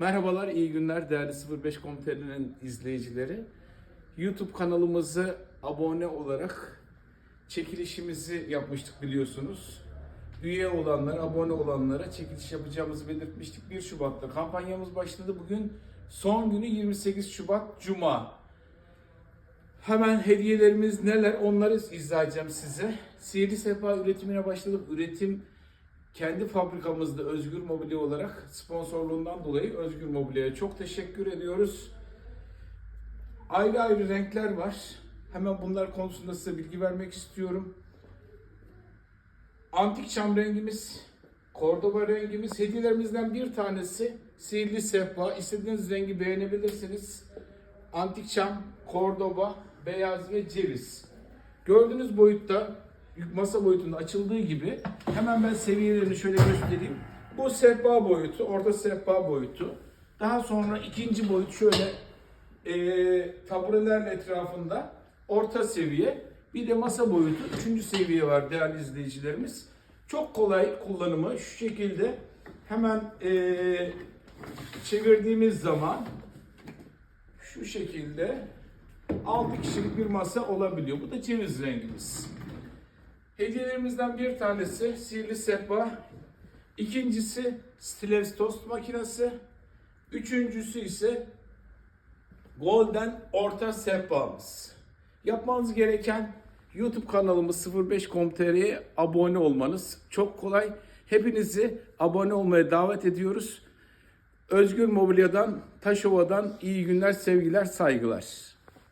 Merhabalar, iyi günler değerli 05 Komutanı'nın izleyicileri. YouTube kanalımızı abone olarak çekilişimizi yapmıştık biliyorsunuz. Üye olanlara, abone olanlara çekiliş yapacağımızı belirtmiştik. 1 Şubat'ta kampanyamız başladı. Bugün son günü 28 Şubat Cuma. Hemen hediyelerimiz neler onları izleyeceğim size. Sihirli Sefa üretimine başladık. Üretim kendi fabrikamızda Özgür Mobilya olarak sponsorluğundan dolayı Özgür Mobilya'ya çok teşekkür ediyoruz. Ayrı ayrı renkler var. Hemen bunlar konusunda size bilgi vermek istiyorum. Antik çam rengimiz, Cordoba rengimiz, hediyelerimizden bir tanesi sihirli sehpa. İstediğiniz rengi beğenebilirsiniz. Antik çam, Cordoba, beyaz ve ceviz. Gördüğünüz boyutta masa boyutunda açıldığı gibi hemen ben seviyelerini şöyle göstereyim. Bu sehpa boyutu, orta sehpa boyutu. Daha sonra ikinci boyut şöyle e, taburelerle etrafında orta seviye. Bir de masa boyutu üçüncü seviye var değerli izleyicilerimiz. Çok kolay kullanımı şu şekilde hemen e, çevirdiğimiz zaman şu şekilde 6 kişilik bir masa olabiliyor. Bu da ceviz rengimiz. Hediyelerimizden bir tanesi sihirli sehpa. İkincisi Stiles tost makinesi. Üçüncüsü ise Golden orta sehpamız. Yapmanız gereken YouTube kanalımız 05.com.tr'ye abone olmanız. Çok kolay. Hepinizi abone olmaya davet ediyoruz. Özgür Mobilya'dan, Taşova'dan iyi günler, sevgiler, saygılar.